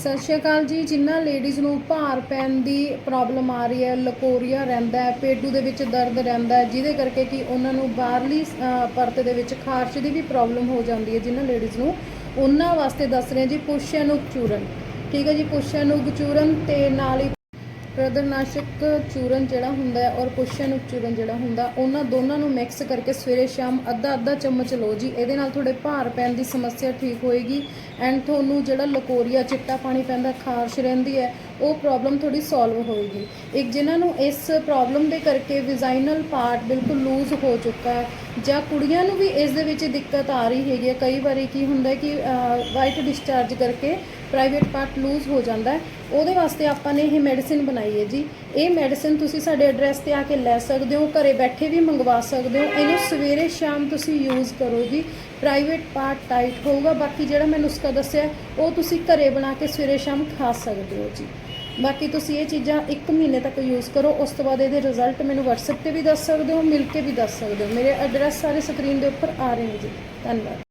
ਸਤਿ ਸ਼੍ਰੀ ਅਕਾਲ ਜੀ। ਜਿਨ੍ਹਾਂ ਲੇਡੀਜ਼ ਨੂੰ ਭਾਰ ਪੈਣ ਦੀ ਪ੍ਰੋਬਲਮ ਆ ਰਹੀ ਹੈ, ਲਕੋਰੀਆ ਰਹਿੰਦਾ ਹੈ ਪੇਟੂ ਦੇ ਵਿੱਚ ਦਰਦ ਰਹਿੰਦਾ ਹੈ, ਜਿਹਦੇ ਕਰਕੇ ਕਿ ਉਹਨਾਂ ਨੂੰ ਬਾਹਰਲੀ ਪਰਤ ਦੇ ਵਿੱਚ ਖਾਰਸ਼ ਦੀ ਵੀ ਪ੍ਰੋਬਲਮ ਹੋ ਜਾਂਦੀ ਹੈ ਜਿਨ੍ਹਾਂ ਲੇਡੀਜ਼ ਨੂੰ। ਉਹਨਾਂ ਵਾਸਤੇ ਦੱਸ ਰਹੇ ਹਾਂ ਜੀ ਪੁਸ਼ਨੁਕ ਚੂਰਨ। ਠੀਕ ਹੈ ਜੀ ਪੁਸ਼ਨੁਕ ਚੂਰਨ ਤੇ ਨਾਲ ਹੀ ਪ੍ਰਦਰਨਾਸ਼ਕ ਚੂਰਨ ਜਿਹੜਾ ਹੁੰਦਾ ਹੈ ਔਰ ਪੁਸ਼ਨ ਚੂਰਨ ਜਿਹੜਾ ਹੁੰਦਾ, ਉਹਨਾਂ ਦੋਨਾਂ ਨੂੰ ਮਿਕਸ ਕਰਕੇ ਸਵੇਰੇ ਸ਼ਾਮ ਅੱਧਾ ਅੱਧਾ ਚਮਚ ਲਓ ਜੀ। ਇਹਦੇ ਨਾਲ ਤੁਹਾਡੇ ਭਾਰ ਪੈਣ ਦੀ ਸਮੱਸਿਆ ਠੀਕ ਹੋਏਗੀ ਐਂਡ ਤੁਹਾਨੂੰ ਜਿਹੜਾ ਲਕੋਰੀਆ, ਚਿੱਟਾ ਪਾਣੀ ਪੈਂਦਾ, ਖਾਰਸ਼ ਰਹਿੰਦੀ ਹੈ ਉਹ ਪ੍ਰੋਬਲਮ ਥੋੜੀ ਸੋਲਵ ਹੋਏਗੀ। ਇੱਕ ਜਿਨ੍ਹਾਂ ਨੂੰ ਇਸ ਪ੍ਰੋਬਲਮ ਦੇ ਕਰਕੇ ਵਿਜ਼ਾਈਨਲ ਪਾਰਟ ਬਿਲਕੁਲ ਲੂਜ਼ ਹੋ ਚੁੱਕਾ ਹੈ ਜਾਂ ਕੁੜੀਆਂ ਨੂੰ ਵੀ ਇਸ ਦੇ ਵਿੱਚ ਦਿੱਕਤ ਆ ਰਹੀ ਹੈਗੀ ਹੈ। ਕਈ ਵਾਰੀ ਕੀ ਹੁੰਦਾ ਕਿ ਵਾਈਟ ਡਿਸਚਾਰਜ ਕਰਕੇ ਪ੍ਰਾਈਵੇਟ ਪਾਰਟ ਲੂਜ਼ ਹੋ ਜਾਂਦਾ ਹੈ। ਉਹਦੇ ਵਾਸਤੇ ਆਪਾਂ ਨੇ ਇਹ ਮੈਡੀਸਿਨ ਬਣਾਈ ਹੈ ਜੀ। ਇਹ ਮੈਡੀਸਿਨ ਤੁਸੀਂ ਸਾਡੇ ਐਡਰੈਸ ਤੇ ਆ ਕੇ ਲੈ ਸਕਦੇ ਹੋ, ਘਰੇ ਬੈਠੇ ਵੀ ਮੰਗਵਾ ਸਕਦੇ ਹੋ। ਇਹਨੂੰ ਸਵੇਰੇ ਸ਼ਾਮ ਤੁਸੀਂ ਯੂਜ਼ ਕਰੋ ਜੀ। ਪ੍ਰਾਈਵੇਟ ਪਾਰਟ ਟਾਈਟ ਹੋਊਗਾ। ਬਾਕੀ ਜਿਹੜਾ ਮੈਂ ਨੁਸਖਾ ਦੱਸਿਆ, ਉਹ ਤੁਸੀਂ ਘਰੇ ਬਣਾ ਕੇ ਸਵੇਰੇ ਸ਼ਾਮ ਖਾ ਸਕਦੇ ਹੋ ਜੀ। ਬਾਕੀ ਤੁਸੀਂ ਇਹ ਚੀਜ਼ਾਂ 1 ਮਹੀਨੇ ਤੱਕ ਯੂਜ਼ ਕਰੋ, ਉਸ ਤੋਂ ਬਾਅਦ ਇਹਦੇ ਰਿਜ਼ਲਟ ਮੈਨੂੰ WhatsApp ਤੇ ਵੀ ਦੱਸ ਸਕਦੇ ਹੋ, ਮਿਲ ਕੇ ਵੀ ਦੱਸ ਸਕਦੇ ਹੋ। ਮੇਰੇ ਐਡਰੈਸ ਸਾਰੇ ਸਕਰੀਨ ਦੇ ਉੱਪਰ ਆ ਰਹੇ ਨੇ ਜੀ। ਧੰਨਵਾਦ।